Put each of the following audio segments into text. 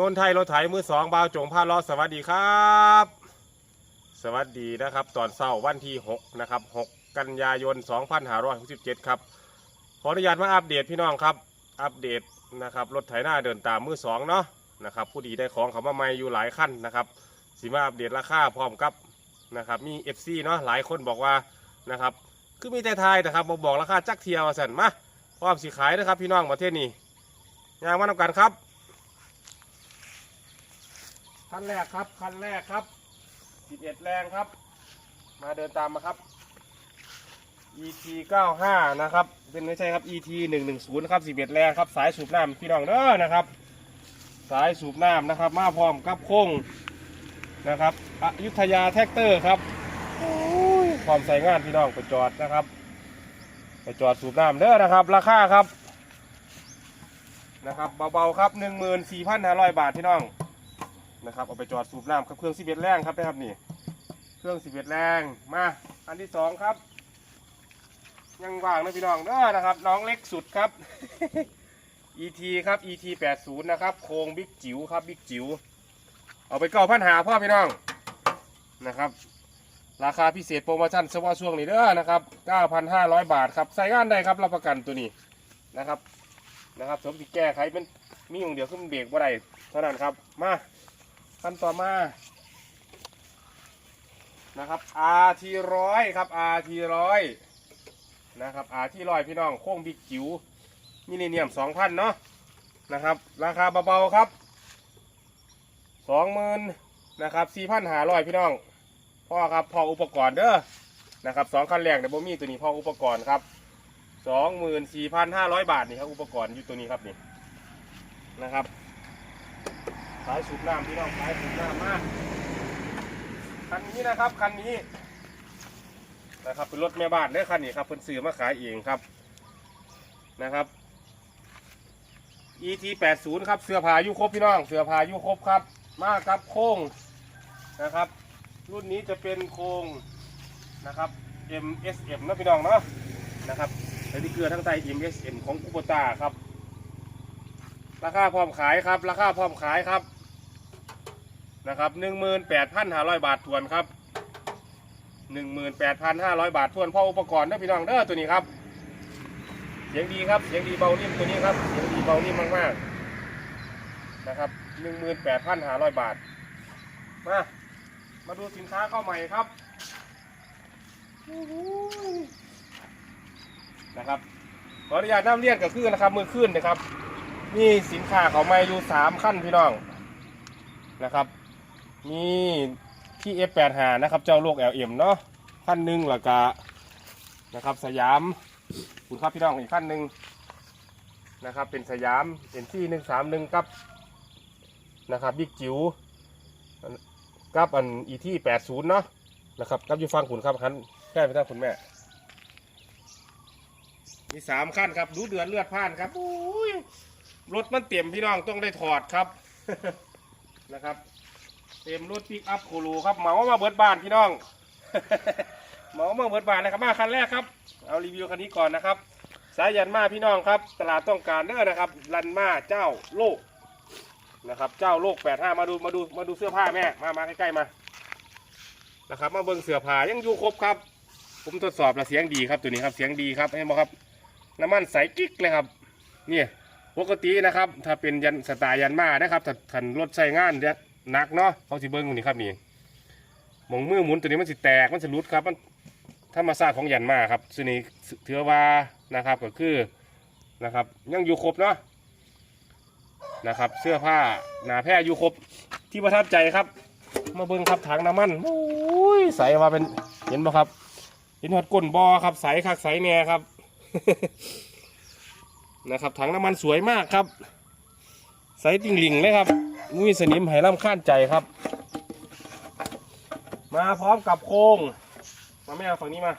นนไทยรถไถมือสองบาวจงพาล้อสวัสดีครับ สวัสดีนะครับ ตอนเช้าวันที่ 6 นะครับ 6 กันยายน 2567 ครับ ขออนุญาตมาอัปเดตพี่น้องครับ อัปเดตนะครับรถไถหน้าเดินตามมือสองเนาะนะครับผู้ดีได้ของเขามาใหม่อยู่หลายขั้นนะครับสีมาอัปเดตราคาพร้อมกับนะครับมี FC เนาะหลายคนบอกว่านะครับคือมีแต่ทายนะครับมาบอกราคาจักเทียวสันมาพร้อมสีขายนะครับพี่น้องประเทศนี้ยางมานำกันครับ คันแรกครับ คันแรกครับ 11 แรงครับ มาเดินตามมาครับ ET 95นะครับ เป็นไม่ใช่ครับ ET 110นะครับ 11 แรงครับ สายสูบน้ำพี่น้องเด้อนะครับ สายสูบน้ำนะครับ มาพร้อมกับโค้งนะครับอยุธยาแท็กเตอร์ครับโอ้ยพร้อมใส่งานพี่น้องไปจอดนะครับไปจอดสูบน้ำเด้อนะครับ ราคาครับนะครับเบาๆครับ 14,500 บาทพี่น้อง นะครับเอาไปจอดสูบน้ำครับเครื่อง11แรงครับนะครับนี่ เครื่อง11แรงมาอันที่สองครับ ยังว่างนะพี่น้องเด้อนะครับ น้องเล็กสุดครับ ET ครับ ET 80นะครับโครงบิ๊กจิ๋วครับบิ๊กจิ๋วเอาไปเก้าพันหาพ่อพี่น้องนะครับ ราคาพิเศษโปรโมชั่นเฉพาะช่วงนี้เด้อนะครับ 9,500 บาทครับใส่งานได้ครับรับประกันตัวนี้นะครับนะครับสมติแก้ไขเป็นมีอย่างเดียวขึ้นเบรกบ่ได้เท่านั้นครับมา ขั้นต่อมานะครับ RT ร้อยครับ RT ร้อยนะครับ RT ร้อยพี่น้องโค้งบิ๊กจิ๋วมินิเนียม2,000เนาะนะครับ ราคาเบาๆครับ20,000นะครับ4,500พี่น้องพ่อครับพ่ออุปกรณ์เด้อนะครับสองคันแรกเดี๋ยวบ่มีตัวนี้พ่ออุปกรณ์ครับ24,500บาทนี่ครับอุปกรณ์อยู่ตัวนี้ครับนี่นะครับ สายสูบน้ำพี่น้องสายสูบน้ำมากคันนี้นะครับคันนี้นะครับเป็นรถแม่บ้านเด้อคันนี้ครับเพิ่นซื้อมาขายเองครับนะครับ ET 80ครับเสื้อผ้ายุครบพี่น้องเสื้อผ้ายุครบครับ มากับโค้งนะครับ รุ่นนี้จะเป็นโค้งนะครับ MSM นะพี่น้องเนาะนะครับไอ้ที่เกลือทั้งไต MSM ของอุปตาครับ ราคาพร้อมขายครับ ราคาพร้อมขายครับนะครับหนึ่งหมื่นแปดพันห้าร้อยบาททวนครับหนึ่งหมื่นแปดพันห้าร้อยบาททวนพ่ออุปกรณ์เด้อพี่น้องเด้อตัวนี้ครับ เสียงดีครับเสียงดีเบานิ่มตัวนี้ครับเสียงดีเบานิ่มมากๆนะครับหนึ่งหมื่นแปดพันห้าร้อยบาทมามาดูสินค้าเข้าใหม่ครับนะครับขออนุญาตน้ำเลียนกับขึ้นนะครับมือขึ้นนะครับ มีสินค้าเขามาอยู่สามขั้นพี่น้องนะครับ มีที่ F85 นะครับเจ้าโลก LM เนาะขั้นหนึ่งแล้วก็นะครับสยามคุณครับพี่น้องอีกขั้นหนึ่งนะครับเป็นสยามเป็นที่หนึ่งสามหนึ่งกับนะครับบิ๊กจิ๋วกับอันอีที่แปดศูนย์เนาะนะครับกับยูฟังคุณครับคันแค่ไปทางคุณแม่ มีสามขั้นครับ ดูเดือดเลือดพ่านครับอุ้ย รถมันเต็มพี่น้องต้องได้ถอดครับ นะครับ เต็มรถปิกอัพคูรูครับเหมามาเบิดบ้านพี่น้อง เหมามาเบิดบ้านนะครับมาคันแรกครับ เอารีวิวคันนี้ก่อนนะครับ สายยันมาพี่น้องครับ ตลาดต้องการเด้อนะครับรันมาเจ้าโลกนะครับ เจ้าโลกแปดห้ามาดูมาดูมาดูเสื้อผ้าแม่มามาใกล้ๆมานะครับ มาเบิ่งเสื้อผ้ายังอยู่ครบครับ ผมทดสอบแล้วเสียงดีครับตัวนี้ครับเสียงดีครับเห็นไหมครับน้ำมันใสกิ๊กเลยครับ เนี่ย ปกตินะครับ ถ้าเป็นยันสไตล์ยันมานะครับถ้าทันรถใช้งานเนี่ยหนักเนาะเขาสิเบิ้งตรงนี้ครับนี่หมองมือหมุนตัวนี้มันสิแตกมันสิรุดครับมันธรรมชาติของยันมาครับซึ่งนี้ถือว่านะครับก็คือนะครับ ยังอยู่ครบเนาะนะครับ เสื้อผ้าหนาแพร่อยู่ครบที่ประทับใจครับ มาเบิ้งครับถังน้ำมันโอ้ยใสมาเป็นเห็นบ่ครับเห็นหอดก้นบอครับใสคักใสแน่ครับ นะครับถังน้ำมันสวยมากครับใสติ่งหลิงเลยครับมุ้ยสนิมไหล่ำข้านใจครับ มาพร้อมกับโครงมาไม่เอาฝั่งนี้มา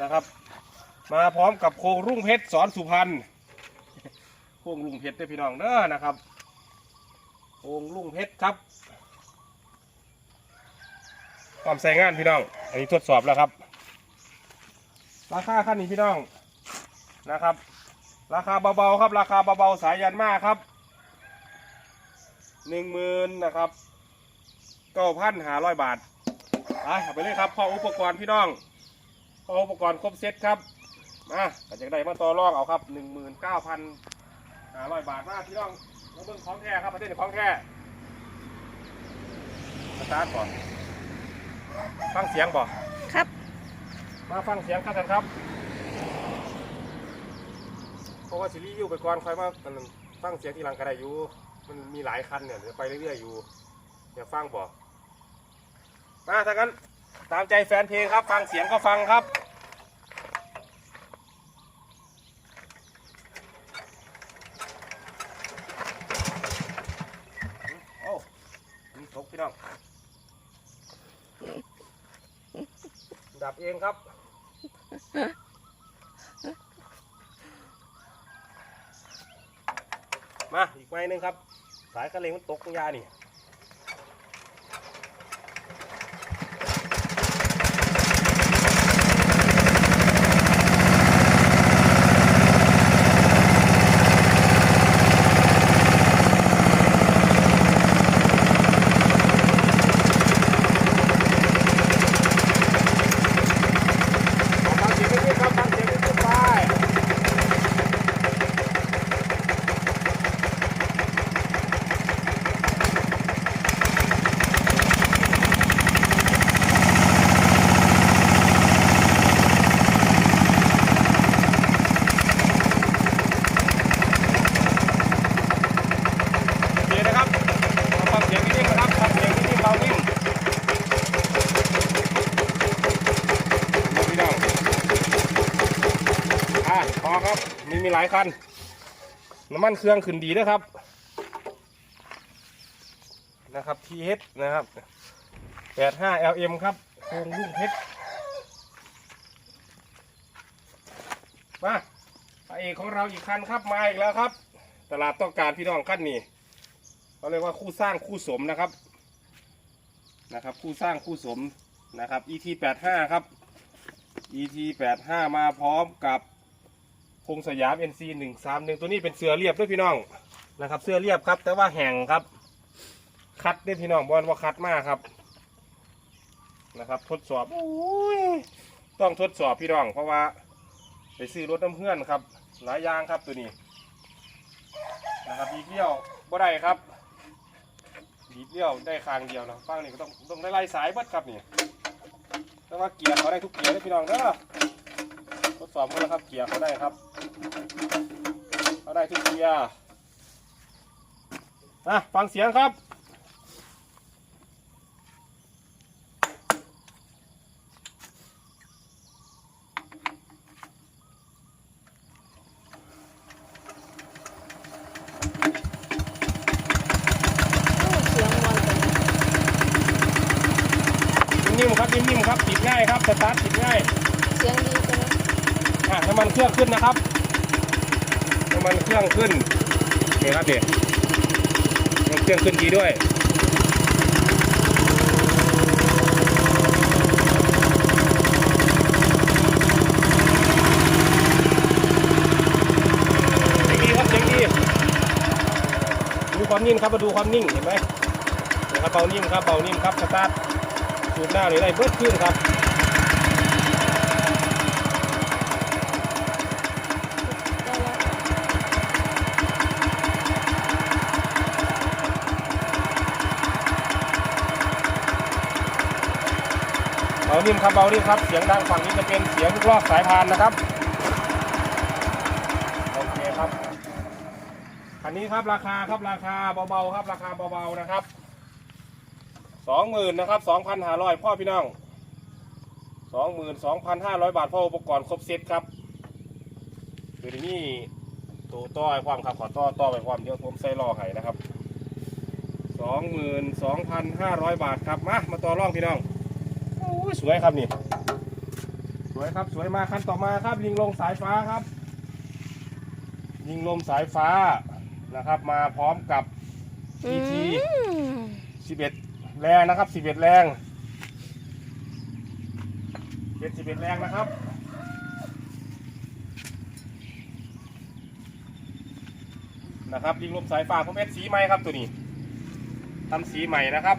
นะครับ มาพร้อมกับโครงรุ่งเพชรสอนสุพรรณโครงรุ่งเพชรเด้พี่น้องเด้อนะครับโครงรุ่งเพชรครับความใส่งานพี่น้อง อันนี้ทดสอบแล้วครับ ราคาขั้นนี้พี่น้อง นะครับ ราคาเบาๆครับ ราคาเบาๆสายยันมากครับหนึ่งหมื่นนะครับเก้าพันหาร้อยบาทไปเอาไปเลยครับพออุปกรณ์พี่น้องพออุปกรณ์ครบเซตครับมาก็จะได้มาต่อรองเอาครับหนึ่งหมื่นเก้าพันหาร้อยบาทมาพี่น้องมาเบิ่งของแท้ครับประเทศของแท้สตาร์ทก่อนฟังเสียงบ่ครับ มาฟังเสียงกันครับ เพราะว่าซีรีส์วิวไปก่อนค่อยมาอันฟังเสียงทีหลังก็ได้อยู่ มันมีหลายคันเนี่ยเดี๋ยวไปเรื่อยๆอยู่อย่าฟังบ่มาถ้างั้นตามใจแฟนเพลงครับ ฟังเสียงก็ฟังครับโอ้มีตกพี่น้อง ดับเองครับ มาอีกหนึงครับ สายกระเลงมันตกยานี่ ฟังเสียงนิดๆครับฟังเสียงนิดๆไปโอเคนะครับฟังเสียงนิดๆนะครับฟังเสียงนิดๆเบานิ่มพี่น้อง อะพอครับ มีมีหลาย คัน น้ำมันเครื่องขึ้นดีนะครับ นะครับ TH นะครับ 85 LM ครับโครงรุ่งเพชรมาพระเอกของเราอีกคันครับมาอีกแล้วครับ ตลาดต้องการพี่น้องขั้นนี้เขาเรียกว่าคู่สร้างคู่สมนะครับ นะครับ คู่สร้างคู่สมนะครับ ET 85 ครับ ET 85 มาพร้อมกับ พงสยาม NC 131ตัวนี้เป็นเสือเรียบด้วยพี่น้องนะครับ เสื้อเรียบครับ แต่ว่าแห่งครับ คัดด้วยพี่น้องบอลว่าคัดมากครับนะครับ ทดสอบอุ้ยต้องทดสอบพี่น้อง เพราะว่าไปซื้อรถน้ำเพื่อนครับ หลายยางครับตัวนี้นะครับดีบเดียวบ่ได้ครับดีบเดียวได้คางเดียวนะฟังนี่ก็ต้องต้องได้ไล่สายเบิดครับนี่แต่ว่าเกียร์เขาได้ทุกเกียร์เลยพี่น้องเด้อ ดสอบกันแล้วครับเกียร์เขาได้ครับเขาได้ทุกเกียร์อะฟังเสียงครับนิ่มๆครับนิ่มๆครับติดง่ายครับสตาร์ทติดง่าย เสียงดีจัง อะน้ำมันเครื่องขึ้นนะครับ น้ำมันเครื่องขึ้นนี่ครับเด็กน้ำเครื่องขึ้นดีด้วยเสียงดีครับเสียงดีดูความนิ่งครับมาดูความนิ่งเห็นไหมนะครับเบานิ่มครับเบานิ่มครับสตาร์ทสูบหน้าหรือไรเบิดขึ้นครับ นิ่มครับเบานิ่มครับ เสียงดังฝั่งนี้จะเป็นเสียงลูกลอกสายพานนะครับ โอเคครับ อันนี้ครับราคาครับราคาเบาๆครับ ราคาเบาๆนะครับสองหมื่นนะครับสองพันห้าร้อยพ่อพี่น้องสองหมื่นสองพันห้าร้อยบาทพ่ออุปกรณ์ครบเซตครับคือนี่ตัวต่อไอความครับขอต่อต่อไปความเดี๋ยวผมใส่ล่อไห้นะครับสองหมื่นสองพันห้าร้อยบาทครับมามาต่อร่องพี่น้อง สวยครับนี่ สวยครับสวยมากขั้นต่อมาครับ ลิงลมสายฟ้าครับ ลิงลมสายฟ้านะครับ มาพร้อมกับอื ET ม11 แรงนะครับ 11 แรงเป็น11 แรงนะครับนะครับลิงลมสายฟ้าผมเป็นสีใหม่ครับตัวนี้ทำสีใหม่นะครับ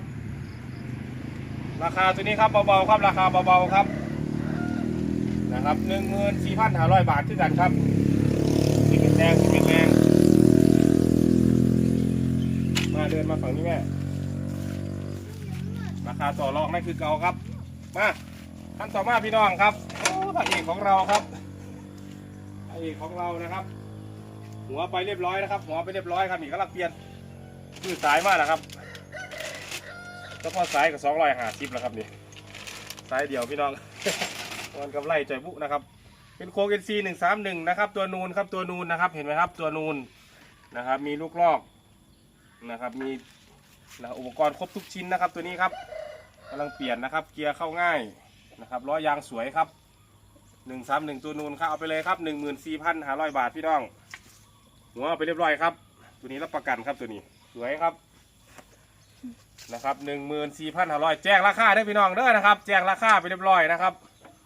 ราคาตัวนี้ครับเบาๆครับราคาเบาๆครับนะครับหนึ่งหมื่นสี่พันห้าร้อยบาทที่กันครับสิบเอ็ดแรงสิบเอ็ดแรงมาเดินมาฝั่งนี้แม่ราคาต่อรองไม่นคือเก่าครับมาท่านต่อมาพี่น้องครับโอ้พระเอกของเราครับพระเอกของเรานะครับ หัวไปเรียบร้อยนะครับ หัวไปเรียบร้อยครับนี่กำลังเปลี่ยนคือสายมากนะครับ เฉพาะสายกับสองร้อยห้าสิบแล้วครับนี่สายเดียวพี่น้องวันกับไล่ใจบุนะครับ เป็นโคเกนซีหนึ่งสามหนึ่งนะครับ ตัวนูนครับตัวนูนนะครับเห็นไหมครับ ตัวนูนนะครับ มีลูกลอกนะครับ มีอุปกรณ์ครบทุกชิ้นนะครับ ตัวนี้ครับกำลังเปลี่ยนนะครับ เกียร์เข้าง่ายนะครับล้อยางสวยครับหนึ่งสามหนึ่งตัวนูนครับเอาไปเลยครับหนึ่งหมื่นสี่พันห้าร้อยบาทพี่น้องหัวเอาไปเรียบร้อยครับ ตัวนี้รับประกันครับตัวนี้สวยครับ นะครับหนึ่งหมื่นสี่พันห้าร้อยแจ้งราคาได้พี่น้องเด้อนะครับ แจ้งราคาไปเรียบร้อยนะครับ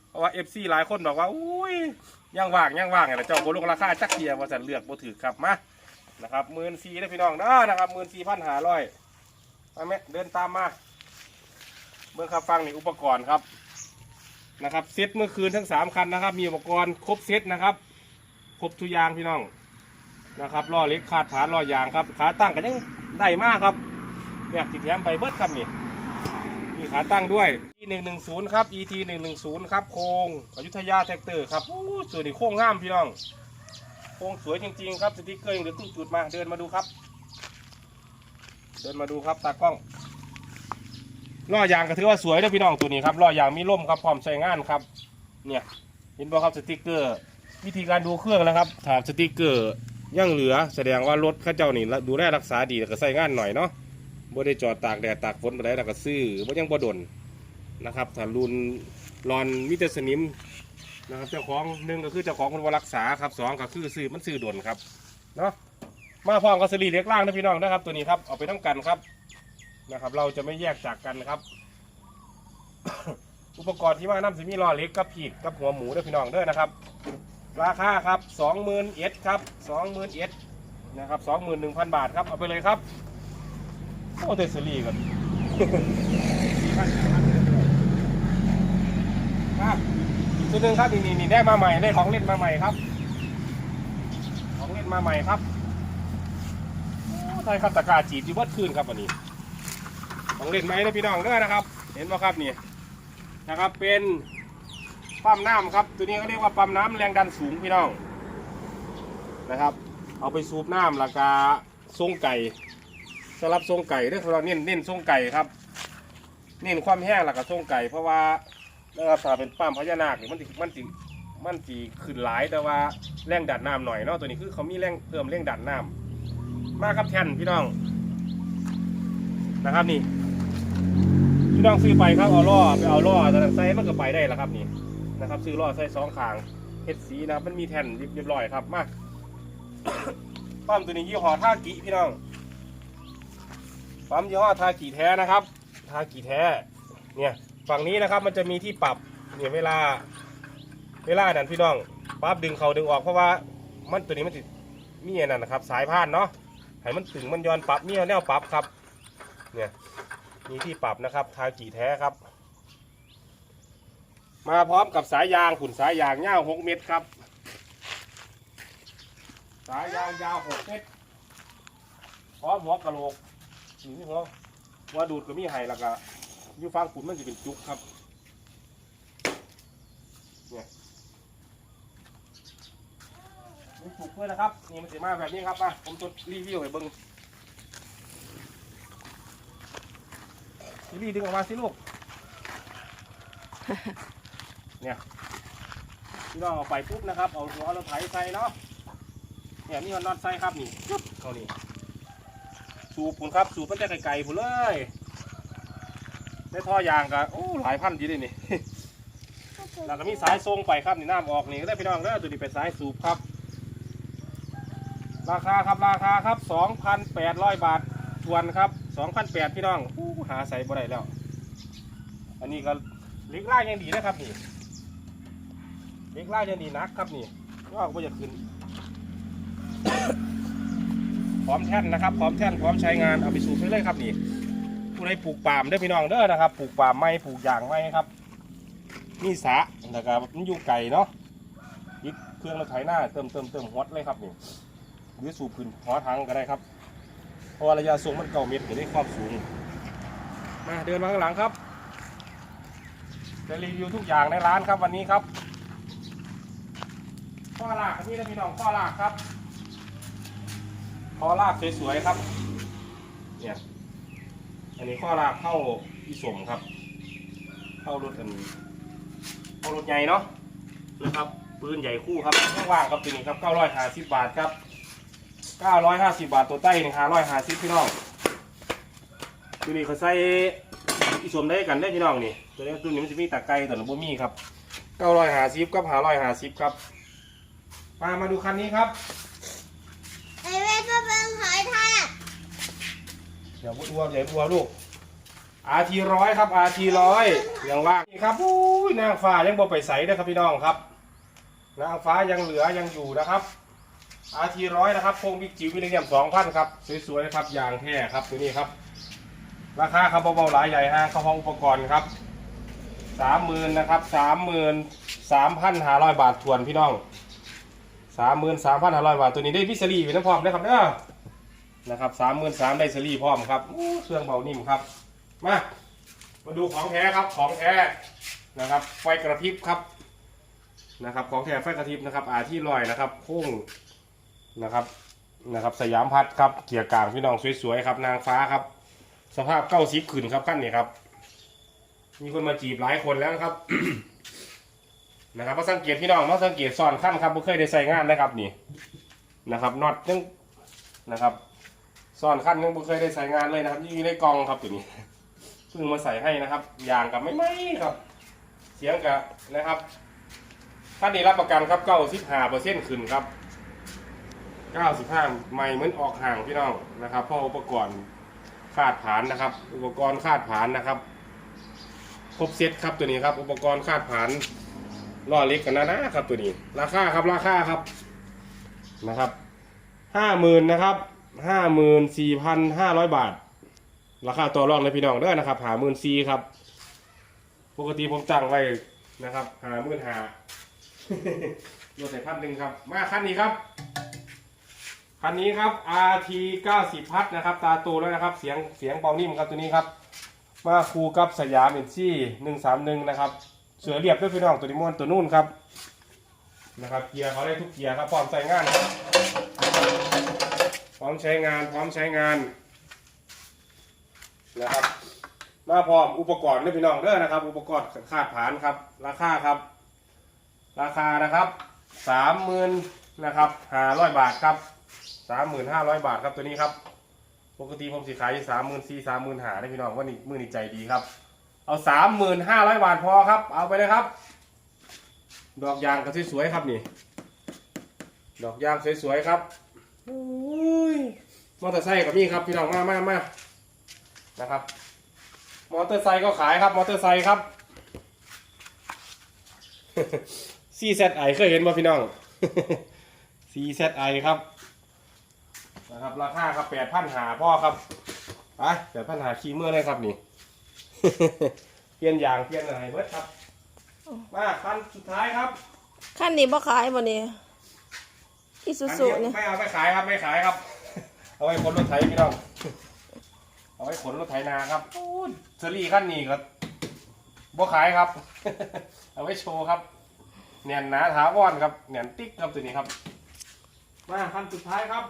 เพราะว่าเอฟซีหลายคนบอกว่าอุ้ยยังว่างยังว่างไงนะเจ้าโบลงราคาจักเทียว่าจะเลือกโบถือครับมานะครับหมื่นสี่ได้พี่น้องเด้อนะครับหมื่นสี่พันห้าร้อยมาแม่เดินตามมาเมื่อครับฟังนี่อุปกรณ์ครับนะครับเซตเมื่อคืนทั้งสามคันนะครับ มีอุปกรณ์ครบเซตนะครับครบทุกอย่างพี่น้องนะครับล้อเล็กขาดฐานล้อยางครับขาตั้งกันยังได้มากครับ เนี่ยติดแถมไปเบิดครับนี่มีขาตั้งด้วย e 1 1 0 ครับ et 1 1 0 ครับโครงอยุธยาแท็กเตอร์ครับโอ้สวยนี่โค้งงามพี่น้อง โครงสวยจริงๆครับสติ๊กเกอร์ยังเหลือครึ่งจุดมาเดินมาดูครับ เดินมาดูครับตากล้องล้อยางก็ถือว่าสวยเลยพี่น้องตัวนี้ครับล้อยางมีร่มครับพร้อมใช้งานครับ เนี่ยเห็นบ่ครับสติ๊กเกอร์ วิธีการดูเครื่องนะครับถามสติ๊กเกอร์ยังเหลือแสดงว่ารถข้าเจ้านี่ดูแลรักษาดีแล้วก็ใช้งานหน่อยเนาะ บ่ได้จอดตากแดดตากฝนไปได้แล้วก็ซื้อบ่ยังบ่ดนนะครับถ้ารุนรอนมิเตสนิมนะครับเจ้าของหนึ่งก็คือเจ้าของคนบ่รักษาครับสองก็คือซื้อมันซื้อดนครับเนาะมาพร้อมกับสลีเล็กล่างนะพี่น้องนะครับ ตัวนี้ครับเอาไปทั้งกันครับนะครับ เราจะไม่แยกจากกันครับ อุปกรณ์ที่มานํสิมีล้อเล็กกับผีดกับหัวหมูด้อพี่น้องเด้อนะครับ ราคาครับสองหมื่นเอ็ดครับสองหมื่นเอ็ดนะครับสองหมื่นหนึ่งพันบาทครับเอาไปเลยครับ โอ้เตสลีก่อนครับอีกตัวหนึ่งครับนี่นี่นี่ได้มาใหม่ได้ของเล่นมาใหม่ครับ ของเล่นมาใหม่ครับโอ้ไทยครับตะกาจีบอยู่เบัดคืนครับวันนี้ ของเล่นใหม่นะพี่น้องเด้อนะครับ เห็นไหมครับนี่นะครับเป็นปั๊มน้ำครับ ตัวนี้เขาเรียกว่าปั๊มน้ำแรงดันสูงพี่น้องนะครับ เอาไปสูบน้ำแล้วก็ทรงไก่ สำหรับทรงไก่เด้อเราเน้นเน้นทรงไก่ครับ เน้นความแห้งแล้วก็ทรงไก่ เพราะว่านะครับถ้าเป็นปั๊มพญานาคนี่มันสิมันสิมันสิขึ้นหลายแต่ว่าแรงดันน้ำหน่อยเนาะตัวนี้คือเขามีแรงเพิ่มแรงดันน้ำมาครับแทนพี่น้องนะครับนี่พี่น้องซื้อไปครับเอาล่อไปเอาล่อแตอนนั้นใส่มันก็ไปได้แล้วครับนี่นะครับ ซื้อล่อใส่สองขางเฮ็ดสีนะครับมันมีแทนเรียบร้อยครับมาปั๊มตัวนี้ยี่ห้อท่ากิพี่น้อง ปั๊มยี่ห้อทากีแท้นะครับ ทากีแท้ เนี่ยฝั่งนี้นะครับมันจะมีที่ปรับ เนี่ยเวลา เวลานั่นพี่น้องปั๊บดึงเขาดึงออกเพราะว่ามันตัวนี้มันติดมีอันนั่นนะครับ สายพานเนาะให้มันถึงมันย้อนปรับมีแนวปรับครับ เนี่ยมีที่ปรับนะครับ ทากีแท้ครับ มาพร้อมกับสายยางขุนสายยางยาวหกเมตรครับ สายยางยาวหกเมตรพร้อมหัวกระโหลก นี่หัวว่าดูดก็มีไห้แล้วก็ยูฟังขุนมันจะเป็นจุกครับเนี่ยมีปลูกด้วยนะครับนี่มันสีมาแบบนี้ครับมาผมจะรีวิวให้เบิ้งรีดึงออกมาสิลูกเนี่ยพี่น้องเอาไปปุ๊บนะครับ เอาหัวเราไถใส่เนาะเนี่ยนี่มันน็อตใส่ครับนี่ปึ๊บเขานี่ สูบผุนครับ สูบมันจะไกลๆผุนเลยได้ท่อยางกันโอ้หลายพันดีเลยนี่แล้วก็มีสายทรงไปครับนี่น้ำออกนี่ก็ได้พี่น้องเด้อตัวนี้เป็นสายสูบครับ ราคาครับราคาครับ 2,800 บาททวนครับ 2,800พี่น้องอู้หาใส่บ่ได้แล้ว อันนี้ก็เล็กไล่ยังดีนะครับนี่เล็กไล่ยังดีนักครับนี่ว่าก็จะขึ้น พร้อมแท่นนะครับ พร้อมแท่นพร้อมใช้งานเอาไปสูบไปเลยครับนี่ผู้ใดปลูกปาล์มเด้พี่น้องเด้อนะครับปลูกปาล์มไม่ปลูกยางไม่ครับมีสะนะครับมันอยู่ไก่เนาะยึดเครื่องรถไถหน้าเติมเติมเติมฮอตเลยครับนี่หรือสูบขึ้นหัวถังก็ได้ครับเพราะระยะสูงมันเก่าเมตรอยู่ได้ความสูงมาเดินมาข้างหลังครับจะรีวิวทุกอย่างในร้านครับวันนี้ครับข้อลากครับพี่นะพี่น้องข้อลากครับ อลากสวยๆครับ เนี่ยอันนี้ข้อลากเข้าอีสมครับ เข้ารถอันเข้ารถใหญ่เนาะนะครับปืนใหญ่คู่ครับข้างว่างครับตัวนี้ครับ 950 บาทครับ 950 บาทตัวใต้หนึ่ง550พี่น้องตัวนี้เขาใส่อีสมได้กันได้พี่น้องนี่ตัวนี้ตัวนี้มันจะมีตะไคร้ตัวนี้บ่มีครับ 950กับ550ครับมามาดูคันนี้ครับ ไอเวทก็เป็นหอยทาก เดี๋ยวบัวเดี๋ยวบัวลูก RT ร้อยครับ RT ร้อยยังว่างนี่ครับอุ้ยนางฟ้ายังบ่ไปใสนะครับพี่น้องครับ นางฟ้ายังเหลือยังอยู่นะครับ RT ร้อยนะครับโครงบิ๊กจิ๋วมิลลิเนียมสองพันครับสวยๆนะครับยางแท้ครับตัวนี้ครับ ราคาครับเบาๆหลายใหญ่ห้างเข้าห้องอุปกรณ์ครับสามหมื่นนะครับสามหมื่นสามพันห้าร้อยบาททวนพี่น้องสามหมื่นสามพันห้าร้อยบาทตัวนี้ได้พิซรีเป็นน้ำพร้อมนะครับเด้อ นะครับสามหมื่นสามได้ซีรีส์พร้อมครับอู้เครื่องเบานิ่มครับ มามาดูของแท้ครับของแท้นะครับ ไฟกระพริบครับนะครับ ของแท้ไฟกระพริบนะครับอาที่ลอยนะครับโค้งนะครับนะครับสยามพัดครับเกียร์กลางพี่น้องสวยๆครับนางฟ้าครับ สภาพเก้าสิบขึ้นครับขั้นนี้ครับ มีคนมาจีบหลายคนแล้วครับนะครับมาสังเกตพี่น้องมาสังเกตซ้อนขั้นครับไม่เคยได้ใส่งานนะครับนี่นะครับน็อตยังนะครับ ซ่อนขั้นยังไม่เคยได้ใส่งานเลยนะครับนี่ยู่ในกองครับตัวนี้เพิ่งมาใส่ให้นะครับยางกับไม่ไหมครับ เสียงกับนะครับท่านนี้รับประกันครับเก้าสิบห้าเปอร์เซ็นต์ขึ้นครับเก้าสิบห้าไม่เหมือนออกห่างพี่น้องนะครับเพราะอุปกรณ์คาดผานนะครับ อุปกรณ์คาดผานนะครับครบเซตครับตัวนี้ครับ อุปกรณ์คาดผานล้อเล็กกันนะนะครับตัวนี้ ราคาครับราคาครับนะครับห้าหมื่นนะครับ ห้าหมื่นสี่พันห้าร้อยบาท ราคาตัวรองเลยพี่น้องเด้อนะครับหาหมื่นสี่ครับ ปกติผมตั้งไว้นะครับหาหมื่นหาโลดใส่พันหนึ่งครับ มาคันนี้ครับ คันนี้ครับ RT 90 พัดนะครับ ตาโตแล้วนะครับ เสียงเสียงเบานิ่มครับตัวนี้ครับ มาคูกับสยามเอ็นซี่หนึ่งสามหนึ่งนะครับ เสือเรียบด้วยพี่น้องตัวนี้ม้วนตัวนู่นครับ นะครับ เกียร์เขาได้ทุกเกียร์ครับพร้อมใส่งานครับ ร้อมใช้งานพร้อมใช้งานนะครับมาพร้อมอุปกรณ์ด้พี่น้องเด้อนะครับ อุปกรณ์คาดผานครับ ราคาครับ ราคานะครับสามหมื่นนะครับห้าร้อยบาทครับสามหมื่นห้าร้อยบาทครับตัวนี้ครับ ปกติผมสิขายอยู่สามหมื่นสี่สามหมื่นหาได้พี่น้องว่านี่มือนี่ใจดีครับ เอาสามหมื่นห้าร้อยบาทพอครับ เอาไปเลยครับ ดอกยางก็สวยๆครับนี่ ดอกยางสวยๆครับ อุ้ยมอเตอร์ไซค์กับนี่ครับพี่น้องมามามานะครับ มอเตอร์ไซค์ก็ขายครับ มอเตอร์ไซค์ครับ CZI เคยเห็นป่พี่น้อง CZI ครับนะครับราคาครับแปดพันหาพ่อครับไปแปดพันหาคีเมื่อเลยครับนี่เปลี่ยนยางเปลี่ยนอะไรเบิดครับ มาคันสุดท้ายครับ ขั้นนี้บ่ขายบ่เนี่ย อีซูอันซูนี้เนี่ยไม่เอาไม่ขายครับไม่ขายครับ เอาไว้ขนรถไถพี่น้องเอาไว้ขนรถไถนาครับโอ้ยเซอรี่ขั้นนี้ก็บ่ขายครับ เอาไว้โชว์ครับแน่นหนาถาวรครับแน่นติ๊กครับตัวนี้ครับ มาคันสุดท้ายครับ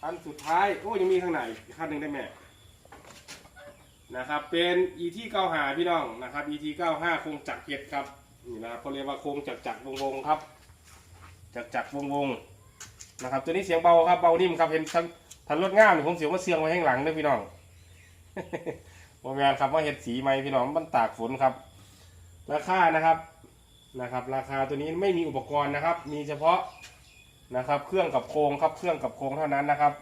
คันสุดท้ายโอ้ยังมีข้างในอีกคันหนึ่งได้ไหมนะครับ เป็น ET 95พี่น้องนะครับ ET 95โครงจักรเจ็ดครับนี่นะครับเขาเรียกว่าโครงจักรจักรวงวงๆครับ จักจักรวงวงๆนะครับ ตัวนี้เสียงเบาครับเบานิ่มครับเห็นทันทันรถง่ามนี่ผมเสียงว่าเสียงไว้ข้างหลังเด้วยพี่น้องโมแมนครับว่าเห็ดสีไหมพี่น้องมันตากฝนครับ ราคานะครับนะครับ ราคาตัวนี้ไม่มีอุปกรณ์นะครับ มีเฉพาะนะครับ เครื่องกับโครงครับเครื่องกับโครงเท่านั้นนะครับ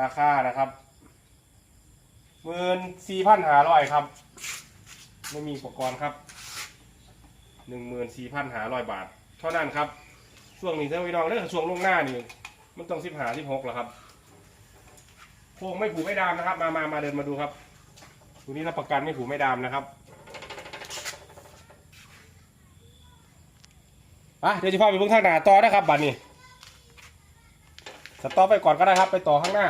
ราคานะครับหมื่นสี่พันหาร้อยครับ ไม่มีอุปกรณ์ครับหนึ่งหมื่นสี่พันหาร้อยบาท เท่านั้นครับ ช่วงนี้ท่าพี่น้องเรื่องช่วงลงหน้านี่มันต้องสิบหาสิบหกแล้วครับโค้งไม่ผูกไม่ดามนะครับ มามามาเดินมาดูครับตัวนี้รับประกันไม่ผูไม่ดามนะครับอะเดี๋ยวจะพาไปเบิ่งข้างหน้าต่อนะครับบัดนี้สต็อปไปก่อนก็ได้ครับ ไปต่อข้างหน้า